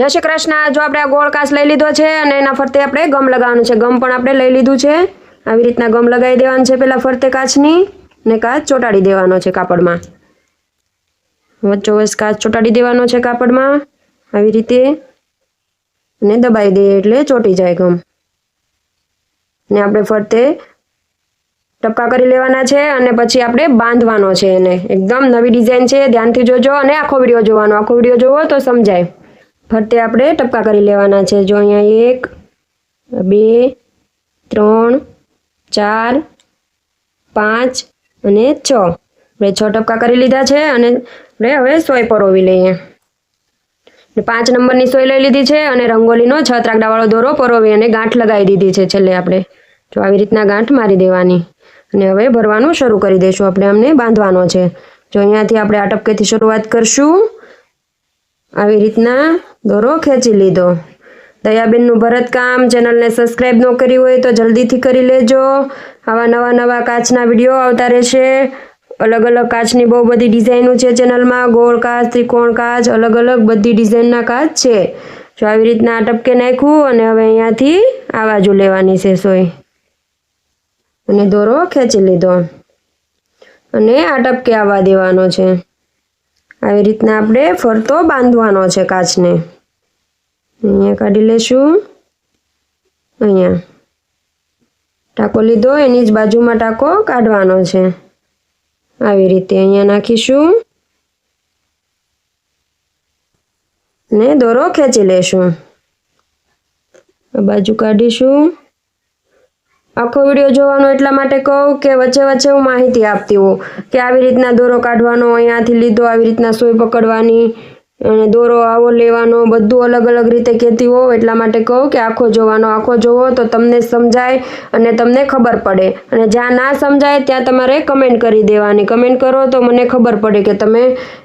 જય શ્રી કૃષ્ણ. જો આપણે આ ગોળ કાચ લઈ લીધો છે અને એના ફરતે આપણે ગમ લગાવવાનું છે. ગમ પણ આપણે લઈ લીધું છે. આવી રીતના ગમ લગાવી દેવાનું છે પહેલાં ફરતે કાચની ને કાચ ચોંટાડી દેવાનો છે કાપડમાં. વચ્ચોવચ કાચ ચોંટાડી દેવાનો છે કાપડમાં. આવી રીતે અને દબાવી દઈએ એટલે ચોંટી જાય ગમ. ને આપણે ફરતે ટપકા કરી લેવાના છે અને પછી આપણે બાંધવાનો છે એને. એકદમ નવી ડિઝાઇન છે. ધ્યાનથી જોજો અને આખો વીડિયો જોવાનો. આખો વીડિયો જોવો તો સમજાય. ફરતે આપણે ટપકા કરી લેવાના છે. જો અહીંયા એક, બે, ત્રણ, ચાર, પાંચ અને છ. આપણે છ ટપકા કરી લીધા છે અને આપણે હવે સોય પરોવી લઈએ. પાંચ નંબરની સોય લઈ લીધી છે અને રંગોલીનો છ ત્રાકડાવાળો દોરો પરોવી અને ગાંઠ લગાવી દીધી છે છેલ્લે આપણે. જો આવી રીતના ગાંઠ મારી દેવાની. અને હવે ભરવાનું શરૂ કરી દઈશું. આપણે અમને બાંધવાનો છે. જો અહીંયાથી આપણે આ ટપકેથી શરૂઆત કરશું. આવી રીતના દોરો ખેંચી લીધો. દયાબેનનું ભરતકામ ચેનલને સબસ્ક્રાઈબ ન કરી હોય તો જલ્દીથી કરી લેજો. આવા નવા નવા કાચના વીડિયો આવતા રહેશે. અલગ અલગ કાચની બહુ બધી ડિઝાઇનો છે ચેનલમાં. ગોળ કાચ, ત્રિકોણ કાચ, અલગ અલગ બધી ડિઝાઇનના કાચ છે. જો આવી રીતના આ ટપકે નાખ્યું અને હવે અહીંયાથી આ બાજુ લેવાની છે સોય. અને દોરો ખેંચી લીધો. અને આ ટપકે આવવા દેવાનો છે. આવી રીતના આપણે ફરતો બાંધવાનો છે કાચને. અહીંયા કાઢી લેશું. અહીંયા. ટાંકો લીધો, એની જ બાજુમાં ટાંકો કાઢવાનો છે. આવી રીતે અહીંયા નાખીશું. ને દોરો ખેંચી લેશું. બાજુ કાઢીશું. આખો વીડિયો જોવાનો એટલા માટે કહું કે વચ્ચે વચ્ચે હું માહિતી આપતી હોઉં કે આવી રીતના દોરો કાઢવાનો, અહીંયાથી લીધો, આવી રીતના સોય પકડવાની અને દોરો આવો લેવાનો, બધું અલગ અલગ રીતે કહેતી હોઉં એટલા માટે કહું કે આખો જોવાનો, આખો જોવો તો તમને સમજાય અને તમને ખબર પડે. અને જ્યાં ના સમજાય ત્યાં તમારે કમેન્ટ કરી દેવાની. કમેન્ટ કરો તો મને ખબર પડે કે તમે,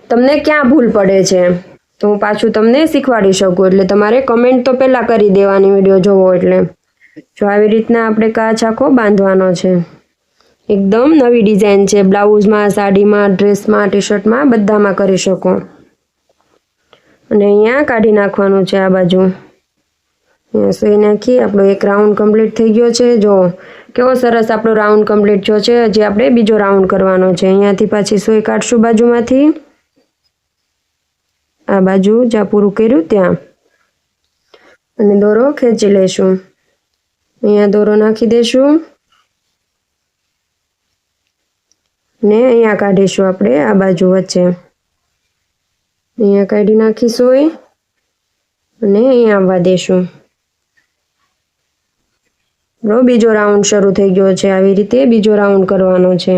તમને ક્યાં ભૂલ પડે છે. તો હું પાછું તમને શીખવાડી શકું એટલે તમારે કમેન્ટ તો પહેલાં કરી દેવાની વીડિયો જોવો એટલે. જો આવી રીતના આપણે કાચ આખો બાંધવાનો છે. એકદમ નવી ડિઝાઇન છે. બ્લાઉઝમાં, સાડીમાં, ડ્રેસમાં ટી શર્ટમાં બધામાં કરી શકો. અને અહીંયા કાઢી નાખવાનું છે આ બાજુ. અહીંયા સુઈ નાખી. આપણો એક રાઉન્ડ કમ્પ્લીટ થઈ ગયો છે. જો, કેવો સરસ આપણો રાઉન્ડ કમ્પ્લીટ થયો છે. હજી આપણે બીજો રાઉન્ડ કરવાનો છે. અહીંયાથી પાછી સોય કાઢશું બાજુમાંથી. આ બાજુ જ્યાં પૂરું કર્યું ત્યાં. અને દોરો ખેંચી લઈશું. અહીંયા દોરો નાખી દઈશું ને અહીંયા કાઢીશું આપણે આ બાજુ વચ્ચે. અહીંયા કાઢી નાખીશું અને અહીંયા આવવા દેશું. બીજો રાઉન્ડ શરૂ થઈ ગયો છે. આવી રીતે બીજો રાઉન્ડ કરવાનો છે.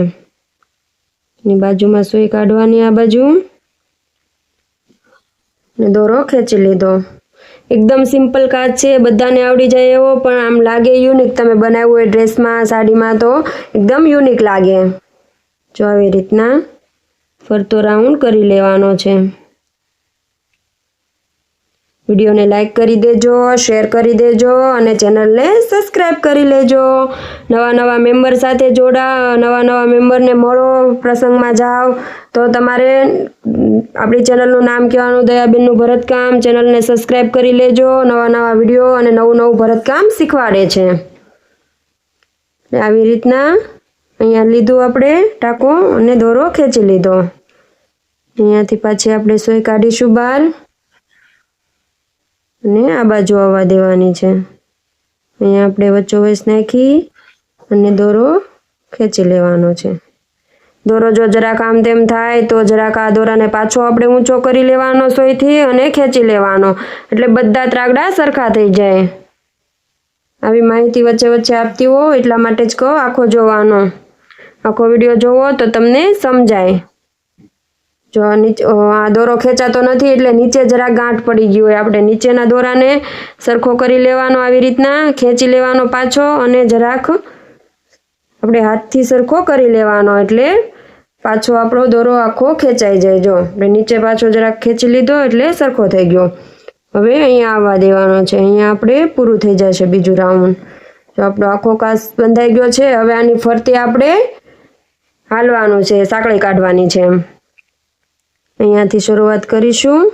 એની બાજુમાં સોય કાઢવાની આ બાજુ. ને દોરો ખેંચી લીધો. એકદમ સિમ્પલ કાચ છે, બધાને આવડી જાય એવો, પણ આમ લાગે યુનિક તમે બનાવ્યું હોય ડ્રેસમાં, સાડીમાં તો એકદમ યુનિક લાગે. જો આવી રીતના ફરતો રાઉન્ડ કરી લેવાનો છે. વિડીયોને લાઇક કરી દેજો, શેર કરી દેજો અને ચેનલને સબસ્ક્રાઈબ કરી લેજો. નવા નવા મેમ્બર સાથે જોડા, નવા નવા મેમ્બરને મળો પ્રસંગમાં જાઓ. તો તમારે આપણી ચેનલનું નામ કહેવાનું, દયાબેનનું ભરતકામ. ચેનલને સબસ્ક્રાઈબ કરી લેજો. નવા નવા વીડિયો અને નવું નવું ભરતકામ શીખવાડે છે. આવી રીતના અહીંયા લીધું આપણે ટાંકો અને દોરો ખેંચી લીધો. અહીંયાથી પાછી આપણે સોય કાઢીશું બહાર અને આ બાજુ આવવા દેવાની છે. અહીંયા આપણે વચ્ચોવચ નાખી અને દોરો ખેંચી લેવાનો છે. દોરો જો જરાક આમ તેમ થાય તો જરાક આ દોરાને પાછો આપણે ઊંચો કરી લેવાનો સોયથી અને ખેંચી લેવાનો. એટલે બધા ત્રાગડા સરખા થઈ જાય. આવી માહિતી વચ્ચે વચ્ચે આપતી હો એટલા માટે જ કહો આખો જોવાનો. આખો વીડિયો જોવો તો તમને સમજાય. જો નીચે આ દોરો ખેંચાતો નથી એટલે નીચે જરાક ગાંઠ પડી ગઈ હોય. આપણે નીચેના દોરાને સરખો કરી લેવાનો આવી રીતના, ખેંચી લેવાનો પાછો અને જરાક આપણે હાથથી સરખો કરી લેવાનો એટલે પાછો આપણો દોરો આખો ખેંચાઈ જાય. જો, આપણે નીચે પાછો જરાક ખેંચી લીધો એટલે સરખો થઈ ગયો. હવે અહીંયા આવવા દેવાનો છે. અહીંયા આપણે પૂરું થઈ જશે બીજું રાઉન્ડ. જો, આપણો આખો કાસ બંધાઈ ગયો છે. હવે આની ફરતે આપણે હાલવાનું છે, સાંકળી કાઢવાની છે એમ. અહીંયાથી શરૂઆત કરીશું.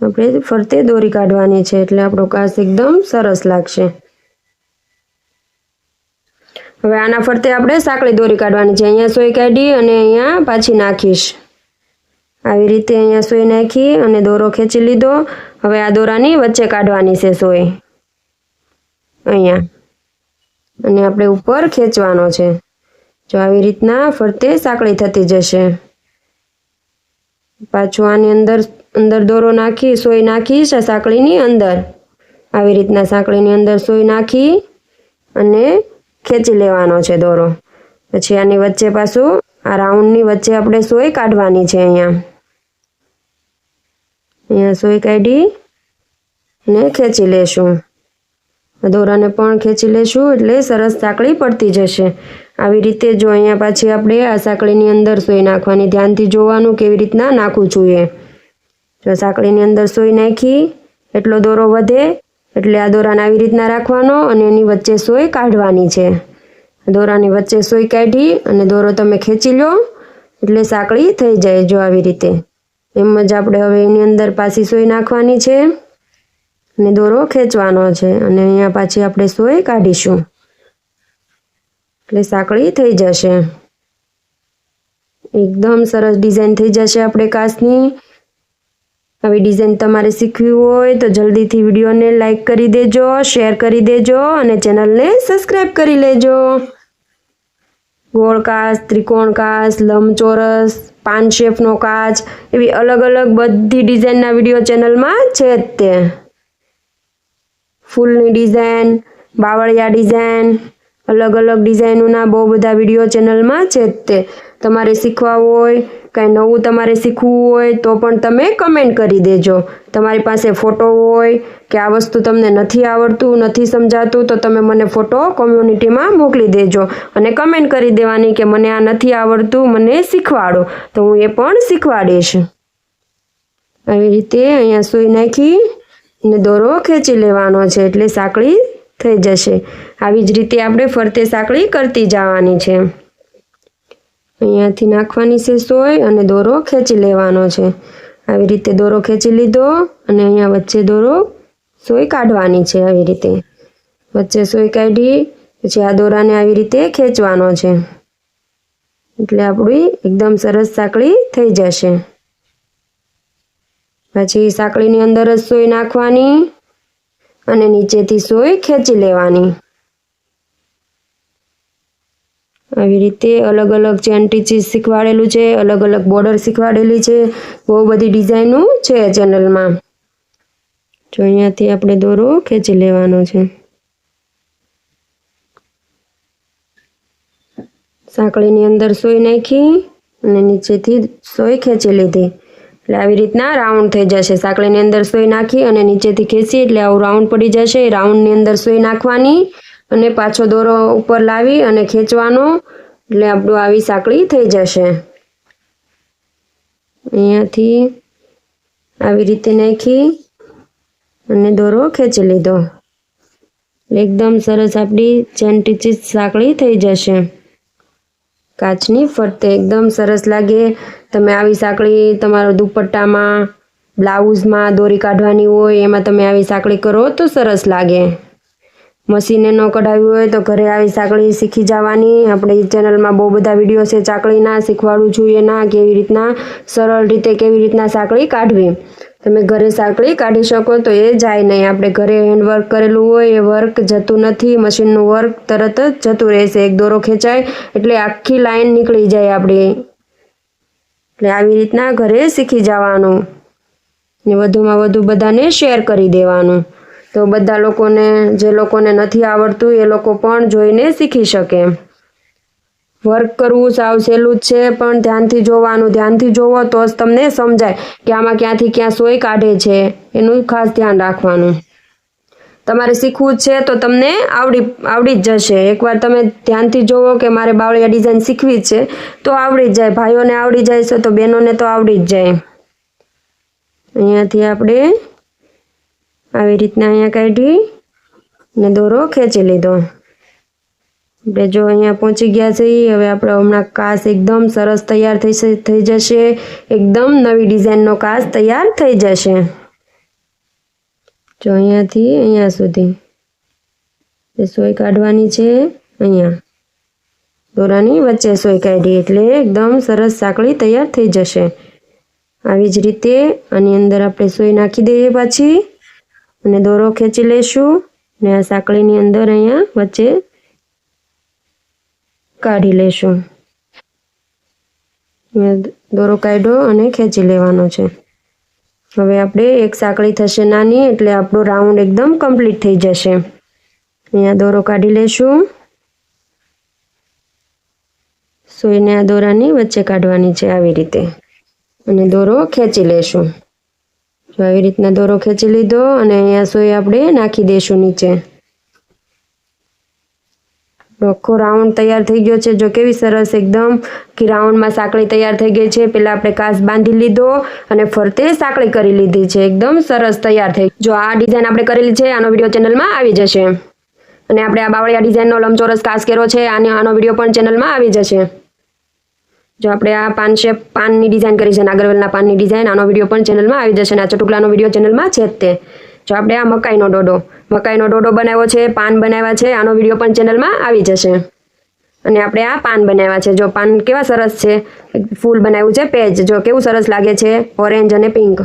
આપણે ફરતે દોરી કાઢવાની છે, એટલે આપણો કાચ એકદમ સરસ લાગશે. હવે આના ફરતે આપણે સાંકળી દોરી કાઢવાની છે. અહીંયા સોય કાઢી અને અહીંયા પાછી નાખીશ. આવી રીતે અહીંયા સોય નાખી અને દોરો ખેંચી લીધો. હવે આ દોરાની વચ્ચે કાઢવાની છે સોય. અહીંયા. અને આપણે ઉપર ખેંચવાનો છે. જો આવી રીતના ફરતે સાંકળી થતી જશે. પાછું આની અંદર અંદર દોરો નાખી, સોય નાખીશ આ સાંકળીની અંદર. આવી રીતના સાંકળીની અંદર સોય નાખી અને ખેંચી લેવાનો છે દોરો. પછી આની વચ્ચે પાછું આ રાઉન્ડની વચ્ચે આપણે સોય કાઢવાની છે અહીંયા. અહીંયા સોય કાઢી ને ખેંચી લેશું. દોરાને પણ ખેંચી લેશું એટલે સરસ સાંકળી પડતી જશે. આવી રીતે જો અહીંયા પાછી આપણે આ સાંકળીની અંદર સોય નાખવાની. ધ્યાનથી જોવાનું કેવી રીતના નાખવું જોઈએ. જો સાંકળીની અંદર સોય નાખી, એટલો દોરો વધે, એટલે આ દોરાને આવી રીતના રાખવાનો અને એની વચ્ચે સોય કાઢવાની છે. દોરાની વચ્ચે સોય કાઢી અને દોરો તમે ખેંચી લો, એટલે સાંકળી થઈ જાય જો આવી રીતે. એમ જ આપણે હવે એની અંદર પાછી સોય નાખવાની છે અને દોરો ખેંચવાનો છે અને અહીંયા પાછી આપણે સોય કાઢીશું. એટલે સાંકળી થઈ જશે. એકદમ સરસ ડિઝાઇન થઈ જશે આપણે કાચની. આવી ડિઝાઇન તમારે શીખવી હોય તો જલ્દીથી વિડીયોને લાઇક કરી દેજો, શેર કરી દેજો અને ચેનલને સબસ્ક્રાઈબ કરી લેજો. ગોળ કાચ, ત્રિકોણ કાચ, લંબચોરસ, પાન શેપનો કાચ, એવી અલગ અલગ બધી ડિઝાઇનના વીડિયો ચેનલમાં છે જ તે. ફૂલની ડિઝાઇન, બાવળિયા ડિઝાઇન અલગ અલગ ડિઝાઇનોના બહુ બધા વીડિયો ચેનલમાં છે તે. તમારે શીખવા હોય, કાંઈ નવું તમારે શીખવું હોય તો પણ તમે કમેન્ટ કરી દેજો. તમારી પાસે ફોટો હોય કે આ વસ્તુ તમને નથી આવડતું, નથી સમજાતું, તો તમે મને ફોટો કોમ્યુનિટીમાં મોકલી દેજો અને કમેન્ટ કરી દેવાની કે મને આ નથી આવડતું, મને શીખવાડો. તો હું એ પણ શીખવાડીશ. આવી રીતે અહીંયા સુઈ નાખી અને દોરો ખેંચી લેવાનો છે. એટલે સાંકળી થઈ જશે. આવી જ રીતે આપણે ફરતે સાંકળી કરતી જવાની છે. અહીંયાથી નાખવાની છે સોય અને દોરો ખેંચી લેવાનો છે. આવી રીતે દોરો ખેંચી લીધો અને અહીંયા વચ્ચે દોરો સોય કાઢવાની છે આવી રીતે. વચ્ચે સોય કાઢી, પછી આ દોરાને આવી રીતે ખેંચવાનો છે. એટલે આપણી એકદમ સરસ સાંકળી થઈ જશે. પછી સાંકળીની અંદર જ સોય નાખવાની. અને નીચેથી સોય ખેંચી લેવાની. આવી રીતે અલગ અલગ ચેન્ટી ચીજ શીખવાડેલું છે, અલગ અલગ બોર્ડર શીખવાડેલી છે, બહુ બધી ડિઝાઇનો છે ચેનલમાં જો અહીંયાથી આપણે દોરો ખેંચી લેવાનો છે. સાંકળીની અંદર સોય નાખી અને નીચેથી સોય ખેંચી લીધી. એટલે આવી રીતના રાઉન્ડ થઈ જશે. સાંકળીની અંદર સોય નાખી અને નીચેથી ખેંચી એટલે આવું રાઉન્ડ પડી જશે. રાઉન્ડની અંદર સોય નાખવાની અને પાછો દોરો ઉપર લાવી અને ખેંચવાનો. એટલે આપણું આવી સાંકળી થઈ જશે. અહીંયાથી આવી રીતે નાખી અને દોરો ખેંચી લીધો. એકદમ સરસ આપણી ચેન ટીચીસ સાંકળી થઈ જશે. કાચની ફરતે એકદમ સરસ લાગે. તમે આવી સાંકળી તમારા દુપટ્ટામાં, બ્લાઉઝમાં દોરી કાઢવાની હોય, એમાં તમે આવી સાંકળી કરો તો સરસ લાગે. મશીને ન કઢાવી હોય તો ઘરે આવી સાંકળી શીખી જવાની. આપણે ચેનલમાં બહુ બધા વીડિયો છે, ચાકળીના, શીખવાડું છું એના, કેવી રીતના, સરળ રીતે કેવી રીતના સાંકળી કાઢવી. તમે ઘરે સાંકળી કાઢી શકો તો એ જાય નહીં. આપણે ઘરે હેન્ડવર્ક કરેલું હોય, એ વર્ક જતું નથી મશીનનું વર્ક તરત જ જતું રહેશે. એક દોરો ખેંચાય, એટલે આખી લાઈન નીકળી જાય આપણી. એટલે આવી રીતના ઘરે શીખી જવાનું. ને વધુમાં વધુ બધાને શેર કરી દેવાનું. તો બધા લોકોને, જે લોકોને નથી આવડતું, એ લોકો પણ જોઈને શીખી શકે. વર્ક કરવું સાવ સહેલું જ છે, પણ ધ્યાનથી જોવાનું, ધ્યાનથી જોવો તો જ તમને સમજાય કે આમાં ક્યાંથી ક્યાં સોય કાઢે છે, એનું ખાસ ધ્યાન રાખવાનું. તમારે શીખવું છે તો તમને આવડી આવડી જ જશે. એકવાર તમે ધ્યાનથી જોવો કે મારે બાવળિયા ડિઝાઇન શીખવી છે, તો આવડી જ જાય. ભાઈઓને આવડી જાય છે તો બહેનોને તો આવડી જ જાય. અહીંયાથી આપણે આવી રીતના અહીંયા કાઢી ને દોરો ખેંચી લીધો. આપણે જો અહીંયા પહોંચી ગયા છે હવે આપણે હમણાં કાચ એકદમ સરસ તૈયાર થઈ થઈ જશે. એકદમ નવી ડિઝાઇનનો કાસ તૈયાર થઈ જશે. જો અહીંયાથી અહીંયા સુધી. સોય કાઢવાની છે, અહીંયા. દોરાની વચ્ચે સોય કાઢી એટલે એકદમ સરસ સાંકળી તૈયાર થઈ જશે. આવી જ રીતે આની અંદર આપણે સોય નાખી દઈએ પાછી. અને દોરો ખેંચી લઈશું. ને આ સાંકળીની અંદર અહીંયા વચ્ચે કાઢી લેશું. દોરો કાઢ્યો અને ખેંચી લેવાનો છે. હવે આપણે એક સાંકળી થશે નાની એટલે આપણો રાઉન્ડ એકદમ કમ્પ્લીટ થઈ જશે. અહીંયા દોરો કાઢી લેશું. સોયને આ દોરાની વચ્ચે કાઢવાની છે આવી રીતે. અને દોરો ખેંચી લેશું. આવી રીતના દોરો ખેંચી લીધો અને અહીંયા સોય આપણે નાખી દઈશું નીચે. આખો રાઉન્ડ તૈયાર થઈ ગયો છે. જો કેવી સરસ એકદમ કે રાઉન્ડમાં સાંકળી તૈયાર થઈ ગઈ છે. પેલા આપણે કાચ બાંધી લીધો અને ફરતે સાંકળી કરી લીધી છે. એકદમ સરસ તૈયાર થઈ જો આ ડિઝાઇન આપણે કરેલી છે, આનો વીડિયો ચેનલમાં આવી જશે. અને આપણે આ બાવળિયા ડિઝાઇનનો લંબચોરસ કાચ કર્યો છે, આનો આનો વીડિયો પણ ચેનલમાં આવી જશે. જો આપણે આ પાન શેપ, પાનની ડિઝાઇન કરી છે, નાગરવેલના પાનની ડિઝાઇન આનો વીડિયો પણ ચેનલમાં આવી જશે અને આ ચટુકલાનો વીડિયો ચેનલમાં છે તે. જો આપણે આ મકાઈનો ડોડો મકાઈનો ડોડો બનાવ્યો છે, પાન બનાવ્યા છે, આનો વીડિયો પણ ચેનલમાં આવી જશે. અને આપણે આ પાન બનાવ્યા છે. જો પાન કેવા સરસ છે? ફૂલ બનાવ્યું છે, પેજ. જો કેવું સરસ લાગે છે? ઓરેન્જ અને પિંક.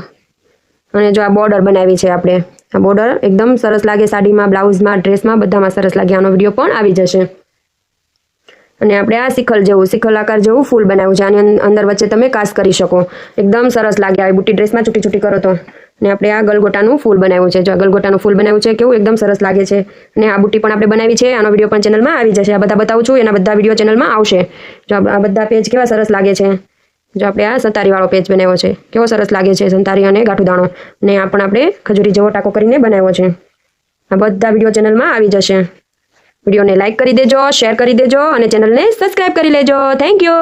અને જો આ બોર્ડર બનાવી છે આપણે. આ બોર્ડર એકદમ સરસ લાગે સાડીમાં, બ્લાઉઝમાં, ડ્રેસમાં, બધામાં સરસ લાગે. આનો વીડિયો પણ આવી જશે. અને આપણે આ શિખલ જેવું શિખલ આકાર જેવું ફૂલ બનાવ્યું છે. આની અંદર વચ્ચે તમે કાસ કરી શકો. એકદમ સરસ લાગે. આવી બુટ્ટી ડ્રેસમાં છૂટી છૂટી કરો તો. અને આપણે આ ગલગોટાનું ફૂલ બનાવ્યું છે. જો આ ગલગોટાનું ફૂલ બનાવ્યું છે, કેવું એકદમ સરસ લાગે છે. અને આ બુટ્ટી પણ આપણે બનાવી છે. આનો વીડિયો પણ ચેનલમાં આવી જશે. આ બધા બતાવું છું. એના બધા વીડિયો ચેનલમાં આવશે. જો આ બધા પેજ કેવા સરસ લાગે છે. જો આપણે આ સંતારીવાળો પેજ બનાવ્યો છે. કેવો સરસ લાગે છે સંતારી અને ગાંઠું દાણો ને આ પણ આપણે ખજૂરી જેવો ટાંકો કરીને બનાવ્યો છે. આ બધા વીડિયો ચેનલમાં આવી જશે. વિડીયોને લાઇક કરી દેજો શેર કરી દેજો અને ચેનલને સબસ્ક્રાઇબ કરી લેજો. Thank you